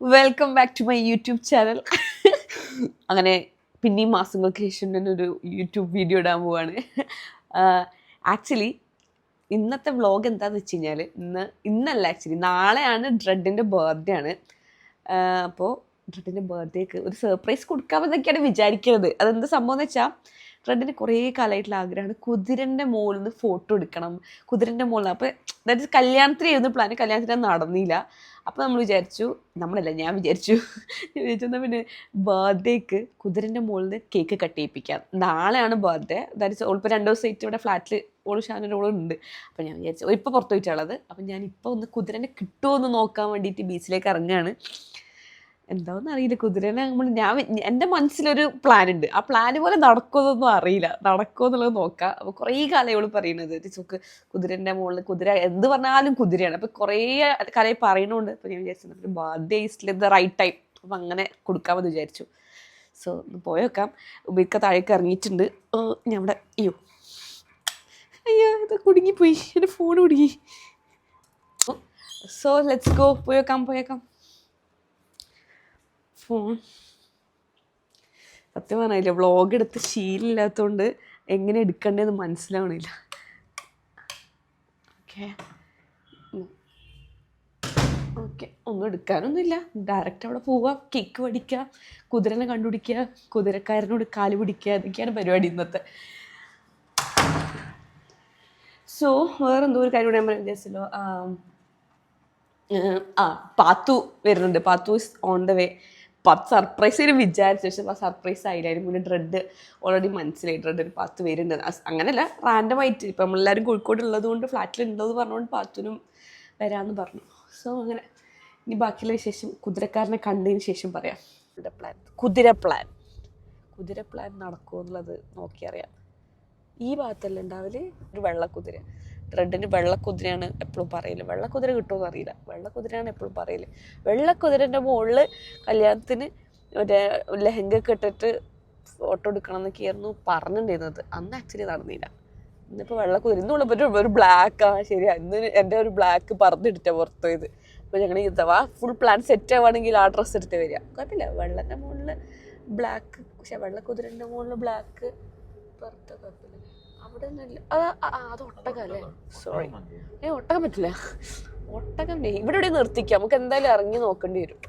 Welcome back to my YouTube channel അങ്ങനെ പിന്നെയും മാസങ്ങൾക്ക് ശേഷം ഞാൻ ഒരു യൂട്യൂബ് വീഡിയോ ഇടാൻ പോവാണ്. ആക്ച്വലി ഇന്നത്തെ വ്ളോഗ് എന്താന്ന് വെച്ച് കഴിഞ്ഞാൽ ഇന്ന് ഇന്നല്ല ആക്ച്വലി നാളെയാണ് ഡ്രെഡിന്റെ ബർത്ത്ഡേ ആണ്. അപ്പോൾ ഡ്രെഡിന്റെ ബർത്ത്ഡേക്ക് ഒരു സർപ്രൈസ് കൊടുക്കാമെന്നൊക്കെയാണ് വിചാരിക്കുന്നത് അതെന്ത് സംഭവം എന്ന് വെച്ചാൽ റെഡിന് കുറേ കാലമായിട്ടുള്ള ആഗ്രഹമാണ്. കുതിരന്റെ മുകളിൽ നിന്ന് ഫോട്ടോ എടുക്കണം. കുതിരന്റെ മുകളിൽ അപ്പോൾ അതായത് എഴുതുന്ന പ്ലാൻ കല്യാണത്തിന് നടന്നില്ല. അപ്പോൾ നമ്മൾ വിചാരിച്ചു നമ്മളല്ല ഞാൻ വിചാരിച്ചു. ഞാൻ വിചാരിച്ചെന്നാൽ പിന്നെ ബർത്ത്ഡേക്ക് കുതിരന്റെ മുകളിൽ കേക്ക് കട്ട് ചെയ്യിപ്പിക്കാം. നാളെയാണ് ബർത്ത്ഡേ അതായത് ഓളിപ്പോൾ രണ്ട് ദിവസമായിട്ട് ഇവിടെ ഫ്ലാറ്റിൽ ഓൾ ഷാനൊരു ഓളും ഉണ്ട്. അപ്പോൾ ഞാൻ വിചാരിച്ചു ഇപ്പോൾ പുറത്ത് പോയിട്ടുള്ളത് അപ്പം ഞാൻ ഇപ്പോൾ ഒന്ന് കുതിരനെ കിട്ടുമോ എന്ന് നോക്കാൻ വേണ്ടിയിട്ട് ബീച്ചിലേക്ക് ഇറങ്ങുകയാണ് എന്താണെന്ന് അറിയില്ല കുതിരനെ നമ്മൾ ഞാൻ എന്റെ മനസ്സിലൊരു പ്ലാൻ ഉണ്ട് ആ പ്ലാൻ പോലെ നടക്കുമെന്നൊന്നും അറിയില്ല. നടക്കുമോ എന്നുള്ളത് നോക്കാം. അപ്പോൾ കുറേ കാലം ഇവൾ പറയുന്നത്. ചോക്ക് കുതിരന്റെ മുകളിൽ കുതിര എന്ത് പറഞ്ഞാലും കുതിരയാണ്. അപ്പോൾ കുറേ കാലം പറയുന്നുണ്ട്. അപ്പോൾ ഞാൻ വിചാരിച്ചു ബർത്ത്ഡേ ഈസ്റ്റിൽ ദ റൈറ്റ് ടൈം അപ്പം അങ്ങനെ കൊടുക്കാമെന്ന് വിചാരിച്ചു. സോ ഒന്ന് പോയി വെക്കാം ഉബിക്ക താഴേക്ക് ഇറങ്ങിയിട്ടുണ്ട്. ഇവിടെ അയ്യോ. അയ്യോ ഇത് കുടുങ്ങിപ്പോയി. എന്റെ ഫോൺ കുടുങ്ങി. സോ ലെറ്റ്സ് ഗോ പോയേക്കാം പോയേക്കാം ഫോൺ സത്യം പറഞ്ഞില്ല വ്ളോഗ് എടുത്ത് ശീലമില്ലാത്തതുകൊണ്ട് എങ്ങനെ എടുക്കണ്ടേന്ന് മനസ്സിലാവണില്ല. ഓക്കെ ഓക്കെ ഒന്നും എടുക്കാനൊന്നുമില്ല. ഡയറക്റ്റ് അവിടെ പോവുക കേക്ക് പഠിക്കുക കുതിരനെ കണ്ടുപിടിക്കുക കുതിരക്കാരനോട് കാൽ പിടിക്കുക ഇതൊക്കെയാണ് പരിപാടി ഇന്നത്തെ. സോ വേറെ എന്തോ ഒരു കാര്യം ഞാൻ പറയാൻ വിചാരിച്ചല്ലോ. ആ പാത്തു വരുന്നുണ്ട്. Pathu is on the way പത്ത് സർപ്രൈസ് ആയിട്ട് വിചാരിച്ച ശേഷം ആ സർപ്രൈസ് ആയില്ല. അതിന് മുന്നേ ഡ്രെഡ് ഓൾറെഡി മനസ്സിലായി. ഡ്രെഡ് ഒരു പത്ത് പേരുണ്ട് അങ്ങനെയല്ല റാൻഡം ആയിട്ട് ഇപ്പം നമ്മളെല്ലാവരും കോഴിക്കോട് ഉള്ളത് കൊണ്ട് ഫ്ലാറ്റിൽ ഉണ്ടോ എന്ന് പറഞ്ഞുകൊണ്ട് പാത്തുനും വരാമെന്ന് പറഞ്ഞു. സോ അങ്ങനെ. ഇനി ബാക്കിയുള്ള വിശേഷം കുതിരക്കാരനെ കണ്ടതിന് ശേഷം പറയാം. കുതിര പ്ലാൻ കുതിര പ്ലാൻ കുതിര പ്ലാൻ നടക്കുമോ എന്നുള്ളത് നോക്കിയറിയാം. ഈ ഭാഗത്തല്ല ഉണ്ടാവൽ? ഒരു വെള്ളക്കുതിര റെഡിന് വെള്ളക്കുതിരയാണ് എപ്പോഴും പറയൽ. വെള്ളക്കുതിര കിട്ടുമെന്ന് അറിയില്ല. വെള്ളക്കുതിരയാണ് എപ്പോഴും പറയൽ. വെള്ളക്കുതിരന്റെ മുകളിൽ കല്യാണത്തിന് മറ്റേ ലെഹങ്ക കെട്ടിട്ട് ഫോട്ടോ എടുക്കണം എന്നൊക്കെയായിരുന്നു പറഞ്ഞിട്ടുണ്ടായിരുന്നത്. അന്ന് ആക്ച്വലി നടന്നില്ല. ഇന്നിപ്പോൾ വെള്ളക്കുതിര ഇന്ന് ഒരു ഒരു ബ്ലാക്ക് ശരി. ഇന്ന് എന്റെ ഒരു ബ്ലാക്ക് പറഞ്ഞെടുത്ത പുറത്ത് ഇത്. അപ്പോൾ ഞങ്ങൾ ഇതവാ ഫുൾ പ്ലാൻ സെറ്റ് ആവുകയാണെങ്കിൽ ആ ഡ്രസ്സ് എടുത്ത് വരിക. കുഴപ്പമില്ല. വെള്ളന്റെ മുകളിൽ ബ്ലാക്ക് പക്ഷെ വെള്ളക്കുതിരന്റെ മുകളിൽ ബ്ലാക്ക് പുറത്ത് കുഴപ്പമില്ല. അവിടെ ഒന്നുമില്ല അത് ഒട്ടകം അല്ലേ? സോറി ഏ ഒട്ടകം പറ്റില്ല. ഒട്ടകം ഇവിടെ ഇവിടെ നിർത്തിക്കാം. നമുക്ക് എന്തായാലും ഇറങ്ങി നോക്കേണ്ടി വരും.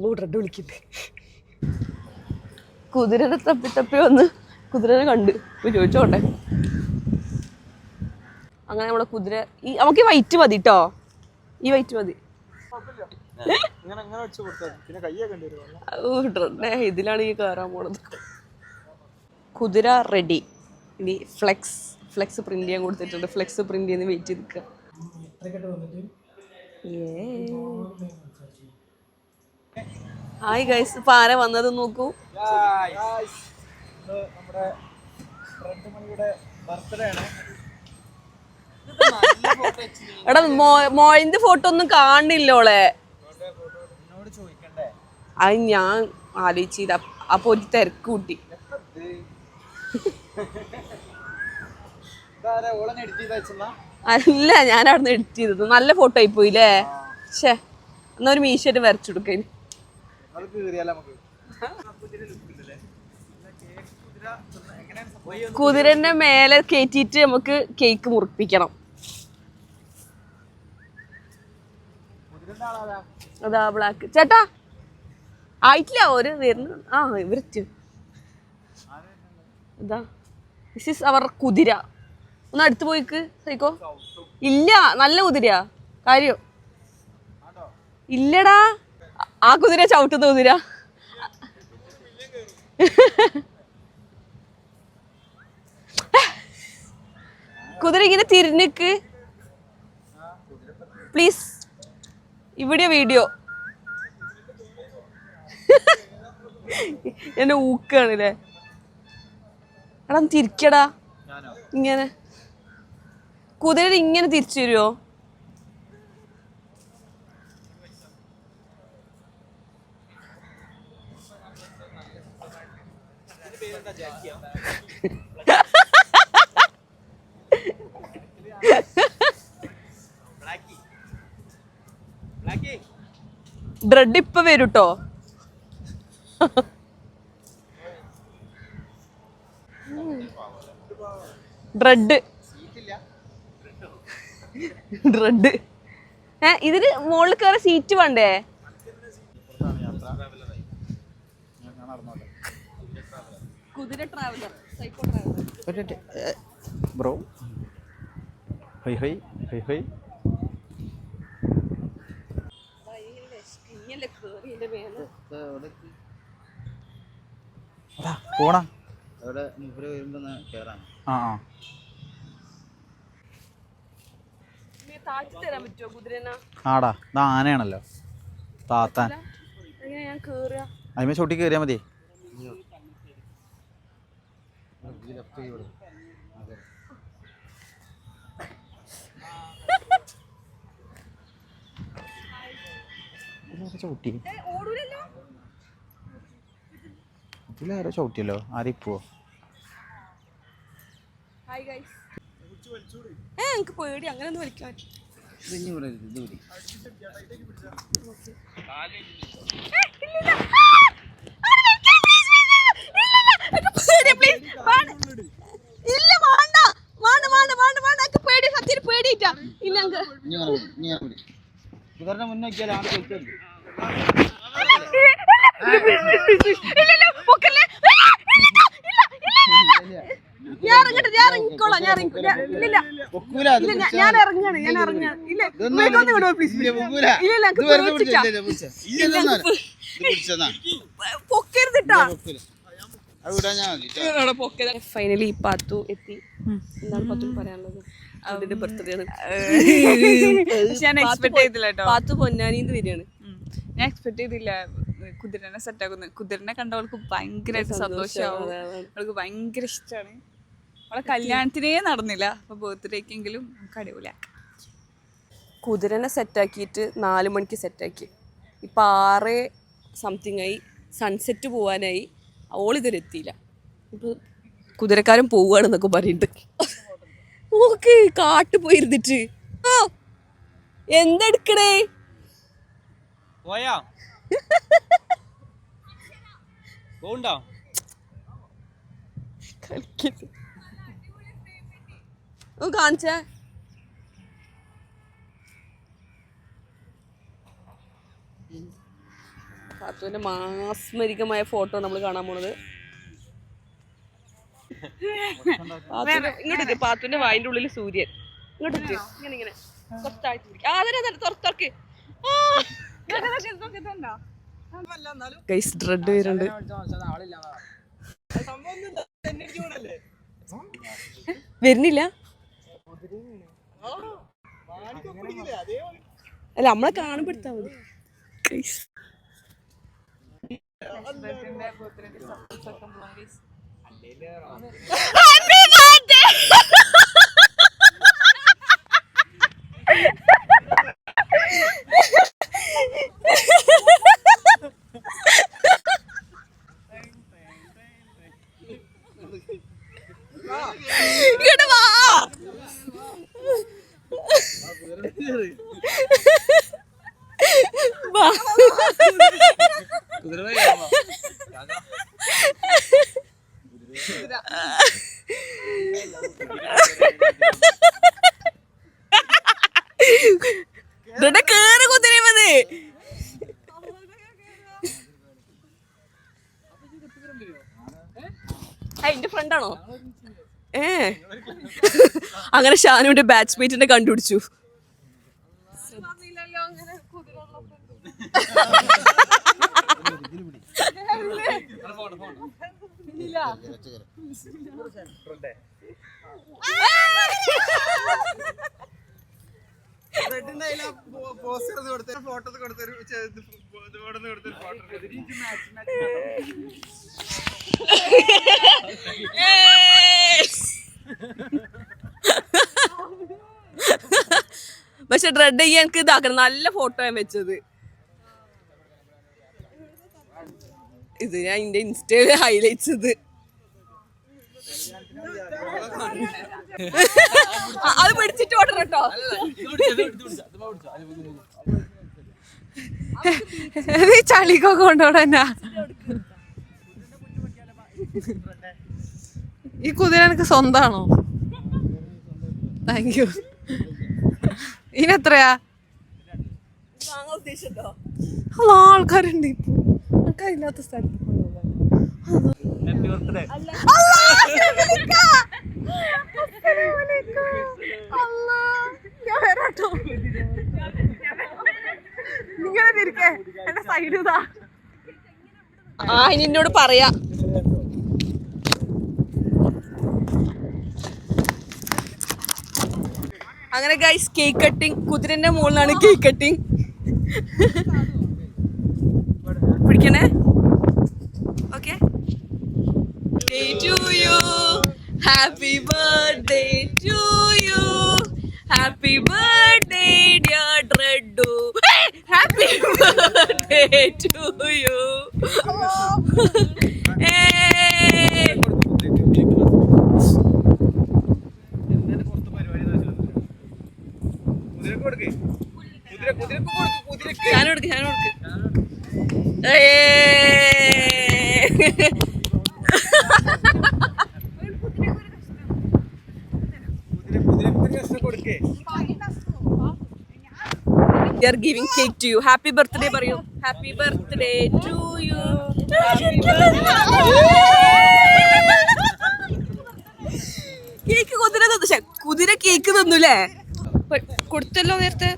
ഓ റെഡ് കുതിരനെ തപ്പി തപ്പി വന്ന് കുതിരനെ കണ്ട്. ചോദിച്ചോട്ടെ? അങ്ങനെ നമ്മളെ കുതിര ഈ നമുക്ക് ഈ വൈറ്റ് മതി കേട്ടോ ഈ വൈറ്റ് മതി. ഇതിലാണ് ഈ കയറാൻ പോണത്. കുതിര റെഡി ഇനി ഫ്ലെക്സ് ഫ്ലെക്സ് പ്രിന്റ് ചെയ്യാൻ കൊടുത്തിട്ടുണ്ട്. ഫ്ലെക്സ് പ്രിന്റ് ചെയ്യുന്ന വെയിറ്റ് ചെയ്ത് നിൽക്കുക ഹായ് ഗൈസ് ഇപ്പൊ ആരാ വന്നത് നോക്കൂ. എടാ മോയിന്റെ ഫോട്ടോ ഒന്നും കാണില്ലോളെ അത് ഞാൻ ആലോചിച്ചില്ല അപ്പൊ ഒരു തിരക്ക് കൂട്ടി ഇതാരാ ഓളനെ എഡിറ്റ് ചെയ്ത് വെച്ചെന്നാ അല്ല ഞാൻ അവിടെ നിന്ന് എഡിറ്റ് ചെയ്തത്. നല്ല ഫോട്ടോ ആയി പോയില്ലേ ഷേ എന്നാ ഒരു മീശയിട്ട് വരച്ചു കൊടുക്കാൻ അത് കീറിയാലോ നമുക്ക്? കുതിരന്റെ മേലെ കയറ്റിയിട്ട് നമുക്ക് കേക്ക് മുറിപ്പിക്കണം. അതാ ബ്ലാക്ക് ചേട്ടാ ആയിട്ടില്ല ഒരു വരുന്നു. ആ ഇവരെത്തി ഇതാ. ദിസ് ഇസ് അവർ കുതിര. ഒന്ന് അടുത്ത് പോയിക്ക് സൈക്കോ. ഇല്ല നല്ല കുതിരയാ. കാര്യം. ഇല്ലടാ. ആ കുതിര ചവിട്ടുന്ന കുതിര. കുതിര ഇങ്ങനെ തിരിഞ്ഞിക്ക്. പ്ലീസ് ഇവിടെ വീഡിയോ എന്നെ ഊക്കാണല്ലേ എടാ തിരിക്കടാ. ഇങ്ങനെ. കുതിര ഇങ്ങനെ തിരിച്ചു തരുമോ ബ്രെഡ് ഇപ്പൊ വരും ഡ്രെഡ് ബ്രെഡ് ഏ ഇതിന് മുകളിൽ കയറി സീറ്റ് വേണ്ടേ? കുതിര traveller psycho traveller bro. Hi hi hi hi. പോണ. അവിടെ മൂപ്പര് വരുമ്പോ കേറാം. ആ ആ. ആടാ ഇത് ആനയാണല്ലോ. താത്താൻ. അതിമേ ചോട്ടി കയറിയാൽ മതി. ചവിട്ടി ഇതിലാരോ ചവിട്ടിയല്ലോ ആരിപ്പോ എനിക്ക് പേടി അങ്ങനെ ഒന്നും വലിക്കാൻ. ഇല്ല വേണ്ട വേണ്ട വേണ്ട വേണ്ട വേണ്ട എനിക്ക് പേടി സത്യം പേടിയിട്ടാ ഇല്ല ഇനി പൊക്കല്ലേ. ഞാൻ ഇറങ്ങട്ടെ ഇറങ്ങിക്കോളാം ഇല്ല, ഞാൻ- ഞാൻ മതി. ഇറങ്ങാണ് ഞാൻ ഇറങ്ങാണ്. ഇല്ല പ്ലീസ് ഇല്ല. പൊക്കരുതിട്ടാ. ഫൈനലി ഈ പാത്തു എത്തി. എന്താണ് പാത്തു പറയാനുള്ളത്? അതിന്റെ ബർത്ത്ഡേ ആണ്. ഞാൻ എക്സ്പെക്ട് ചെയ്തില്ല കേട്ടോ പാത്തു പൊന്നാനിന്ന് വരികയാണ്. ഞാൻ എക്സ്പെക്ട് ചെയ്തില്ല. കുതിരനെ സെറ്റ് ആക്കുന്നത് കുതിരനെ കണ്ട അവൾക്ക് ഭയങ്കരമായിട്ട് സന്തോഷമാവും. അവൾക്ക് ഭയങ്കര ഇഷ്ടമാണ് അവളെ കല്യാണത്തിനേ നടന്നില്ല. അപ്പൊ ബർത്ത്ഡേക്കെങ്കിലും നമുക്ക് അടിപൊളിയാക്കാം. കുതിരനെ സെറ്റാക്കിയിട്ട് നാല് മണിക്ക് സെറ്റാക്കി ഇപ്പം ആറ് സംതിങ് ആയി. സൺസെറ്റ് പോവാനായി. ഓളിതുവരെ എത്തിയില്ല. ഇപ്പൊ കുതിരക്കാരൻ പോവുകയാണെന്നൊക്കെ പറയുന്നുണ്ട് ഓക്കെ കാട്ടു പോയിരുന്നിട്ട്. എന്തെടുക്കണേ? പോയാ? പോണ്ടോ കാണിച്ചേ. പാത്തുവിന്റെ മാസ്മരികമായ ഫോട്ടോ നമ്മൾ കാണാൻ പോണത്. ഇങ്ങോട്ട് പാത്തുവിന്റെ വായിന്റെ ഉള്ളിൽ സൂര്യൻ. ഇങ്ങോട്ട്. ഇങ്ങനെ ഇങ്ങനെ. കുറച്ച് താഴ്ത്തി പിടിക്ക്. ആ, അതെ തുറക്ക് തുറക്ക്. ഗൈസ് ഡ്രെഡ് വരുന്നുണ്ട്. വരുന്നില്ല. അല്ല നമ്മളെ കാണപ്പെടുത്താ മതി. ഗൈസ് ഇങ്ങോട്ട് ഫ്രണ്ടാണോ ഏ. അങ്ങനെ ഷാനുവിന്റെ ബാച്ച്മേറ്റിനെ കണ്ടുപിടിച്ചു. ഫോട്ടോ കൊടുത്തൊരു കൊടുത്തൊരു ഫോട്ടോ പക്ഷെ ഡ്രെഡ് ചെയ്യാൻ എനിക്ക് ഇതാക്കണം. നല്ല ഫോട്ടോ ഞാൻ വെച്ചത്. ഇത് ഞാൻ എന്റെ ഇൻസ്റ്റയിൽ ഹൈലൈറ്റ്സ് ഇത്. അത് പിടിച്ചിട്ട് ഓടണം കേട്ടോ നീ ചളിക്കൊക്കെ കൊണ്ടോടാ ഈ കുതിര എനിക്ക് സ്വന്താണോ? താങ്ക് യു ഇനെത്രയാ അല്ല ആൾക്കാരുണ്ട് ഇപ്പൊ. ആൾക്കാരില്ലാത്ത സ്ഥലത്ത് കൊണ്ടുപോകാൻ. ഹാപ്പി ബർത്ത്ഡേ അല്ലാ, ഷെഫിലിക്ക! അസ്സലാമലൈക്കും. അല്ലാ, ഞാൻ ആ ഇനി എന്നോട് പറയാ. അങ്ങനെ ഗൈസ് കേക്ക് കട്ടിങ് കുതിരന്റെ മുകളിലാണ് cake cutting Happy birthday to you. Happy birthday, dear Dreddu. Hey, happy birthday to you. We cake giving cake to you. Happy birthday പറയൂ. Happy birthday to you. Cake കുതിര തന്നു. കുതിര cake തന്നുല്ലേ? കൊടുത്തല്ലോ നേരത്തെ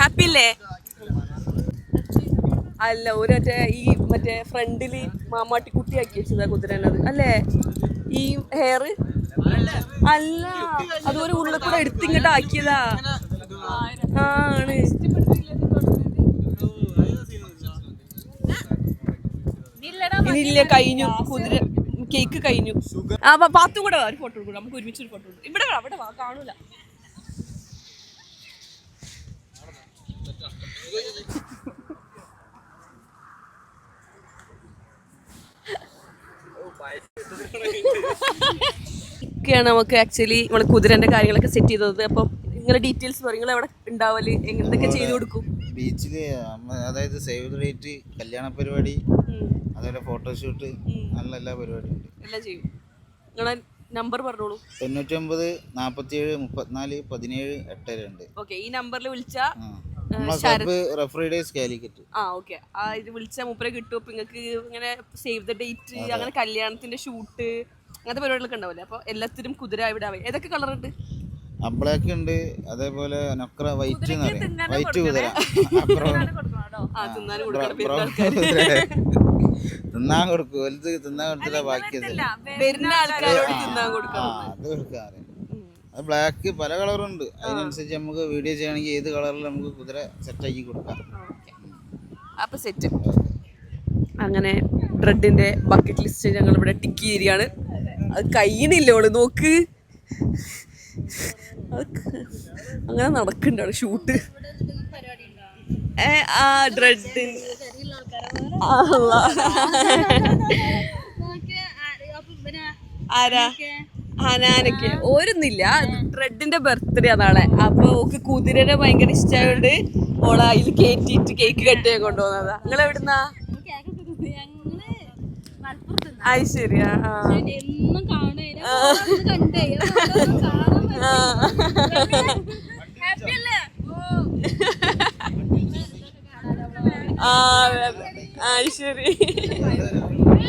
happy അല്ലേ? അല്ല ഒരു മറ്റേ ഈ മറ്റേ ഫ്രണ്ടിൽ മാമാട്ടി കുട്ടി ആക്കി വെച്ചതാ കുതിരനത്. അല്ലേ? ഈ ഹെയർ അല്ല. അത് ഒരു ഉള്ളിൽ കൂടെ എടുത്തിങ്ങോട്ട് ആക്കിയതാ. ആണ് ഇല്ല കഴിഞ്ഞു. കുതിര കേക്ക് കഴിഞ്ഞു. ആ പാത്തും കൂടെ ഒരു ഫോട്ടോ എടുക്കും. നമുക്ക് ഒരുമിച്ച് ഒരു ഫോട്ടോ എടുക്കും. ഇവിടെ വാ, അവിടെ കാണൂല. ഒക്കെയാണ് നമുക്ക് ആക്ച്വലി നമ്മൾ കുതിരന്റെ കാര്യങ്ങളൊക്കെ സെറ്റ് ചെയ്തത്. അപ്പം നിങ്ങളെ ഡീറ്റെയിൽസ് പറയും. നിങ്ങൾ എവിടെ ഉണ്ടാവൽ എന്തൊക്കെ ചെയ്തു കൊടുക്കും? ബീച്ചിൽ അതായത് സേവ് ദ ഡേറ്റ് കല്യാണ പരിപാടി. അതുപോലെ ഫോട്ടോഷൂട്ട് നല്ല എല്ലാ പരിപാടിയും ഉണ്ട് എല്ലാം ചെയ്യും. നിങ്ങളെ നമ്പർ പറഞ്ഞോളൂ. തൊണ്ണൂറ്റൊമ്പത് ഏഴ് മുപ്പത്തിനാല് പതിനേഴ് എട്ട് രണ്ട് ഓക്കെ ഈ നമ്പറിൽ വിളിച്ചാ ആ. ഓക്കെ ഇത് വിളിച്ചാൽ മൂപ്പരെ കിട്ടും. അപ്പൊ നിങ്ങൾക്ക് ഇങ്ങനെ സേവ് ദ ഡേറ്റ് അങ്ങനെ കല്യാണത്തിന്റെ ഷൂട്ട് അങ്ങനത്തെ പരിപാടികളൊക്കെ ഉണ്ടാവില്ലേ അപ്പൊ എല്ലാത്തിനും കുതിര ഇവിടെ ഏതൊക്കെ കളർ ഉണ്ട് ഉണ്ട് അതേപോലെ നൊക്ര വൈറ്റ് എന്ന് പറയും. വൈറ്റ് കുതിര. തിന്നാൻ കൊടുക്കും. വലുത് തിന്നാൻ കൊടുത്തില്ല ബാക്കി അത് കൊടുക്കാറ്. അത് ബ്ലാക്ക് പല കളറുണ്ട് അതിനനുസരിച്ച് നമുക്ക് വീഡിയോ ചെയ്യണമെങ്കിൽ ഏത് കളറിൽ നമുക്ക് കുതിര സെറ്റ് ആക്കി കൊടുക്കാം. അപ്പൊ സെറ്റ് അങ്ങനെ ബ്രെഡിന്റെ ബക്കറ്റ് ലിസ്റ്റ് ഞങ്ങൾ ഇവിടെ ടിക്ക് ചെയ്യാണ് അത് കഴിയണില്ല ഓൾ? നോക്ക്. അങ്ങനെ നടക്കണ്ടാണ് ഷൂട്ട് ഏ ആ ഡ്രെഡ് ആരാ? ഹനാനൊക്കെ ഓരൊന്നില്ല ഡ്രെഡിന്റെ ബർത്ത്ഡേ ആ നാളെ അപ്പൊ ഓക്ക് കുതിരനെ ഭയങ്കര ഇഷ്ടമായോണ്ട് ഓള അതിൽ കേറ്റിട്ട് കേക്ക് കട്ട് ചെയ്യാൻ കൊണ്ടുപോകുന്നതാ നിങ്ങൾ എവിടുന്നാ? അത് ശരിയാ. ആ. ശരി.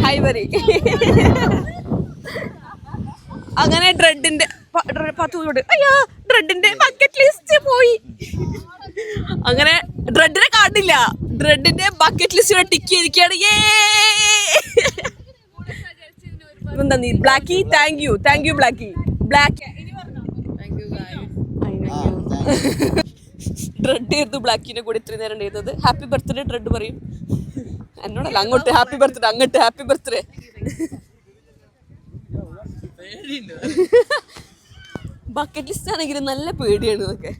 ഹായ് പറ അങ്ങനെ ഡ്രെഡിന്റെ പ- ഡ്ര- പത്ത് കൊണ്ട്. അയ്യോ ഡ്രെഡിന്റെ ബക്കറ്റ് ലിസ്റ്റ് പോയി. അങ്ങനെ ഡ്രെഡിനെ കാണില്ല. ഡ്രെഡിന്റെ ബക്കറ്റ് ലിസ്റ്റ് ടിക്ക് ചെയ്തിരിക്കുകയാണ്. എന്താ നീ? Blacky thank you thank you Blacky black. Dread ചെയ്തു ബ്ലാക്കിനെ കൂടി ഇത്രയും നേരം ചെയ്തത് ഹാപ്പി ബർത്ത്ഡേ ഡ്രെഡ് പറയും. എന്നോടല്ല അങ്ങോട്ട് ഹാപ്പി ബർത്ത്ഡേ അങ്ങോട്ട് ഹാപ്പി ബർത്ത്ഡേ ബക്കറ്റ് ലിസ്റ്റ് ആണെങ്കിൽ നല്ല പേടിയാണ് ഇതൊക്കെ.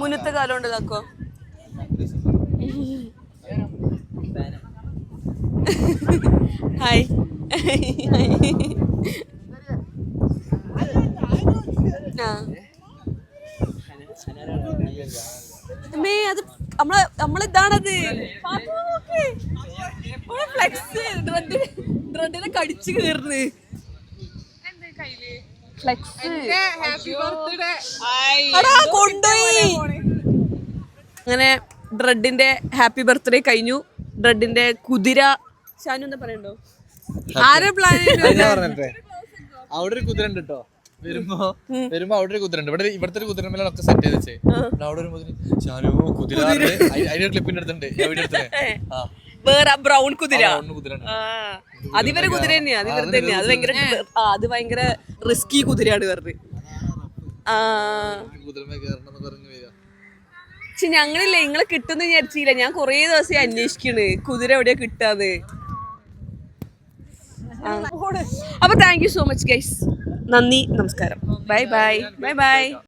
മുന്നത്തെ കാലം കൊണ്ട് ഇതാക്കോ ഹായ് അത് നമ്മളെ നമ്മളിതാണത് ഫ്ലെക്സ് ഡ്രഡിനെ കടിച്ചു കയറുന്നു ഫ്ലെക്സ് അടാ, കൊണ്ടുപോയി. അങ്ങനെ ഡ്രഡിന്റെ ഹാപ്പി ബർത്ത്ഡേ കഴിഞ്ഞു. ഡ്രഡിന്റെ കുതിര ഷാനു എന്താ പറയണ്ടോ? ആരെ പ്ലാൻ അവിടെ ഒരു കുതിര ഉണ്ട് കേട്ടോ വരുമ്പോ വരുമ്പോ അവിടെ ഒരു കുതിരണ്ട് ഇവിടെ ഇവിടുത്തെ ഒരു കുതിര ഒക്കെ സെറ്റ് ചെയ്ത് വെച്ചേ. അവിടെ ഒരു ഷാനു കുതിര അതിന്റെ ക്ലിപ്പിന്റെ അടുത്തുണ്ട്. എടുത്തേ. ആ. വേറെ ബ്രൗൺ കുതിര. അതിവരെ കുതിര തന്നെയാ അത് വെറുതെ തന്നെയാ. അത് ഭയങ്കര അത് ഭയങ്കര റിസ്കി കുതിരയാണ് വെറുതെ പക്ഷെ ഞങ്ങളില്ലേ നിങ്ങളെ കിട്ടുന്ന വിചാരിച്ചില്ല. ഞാൻ കൊറേ ദിവസം അന്വേഷിക്കണ്. കുതിര എവിടെയാ കിട്ടാന്ന്. ആ. അപ്പൊ thank you so much guys നന്ദി നമസ്കാരം. Bye bye bye bye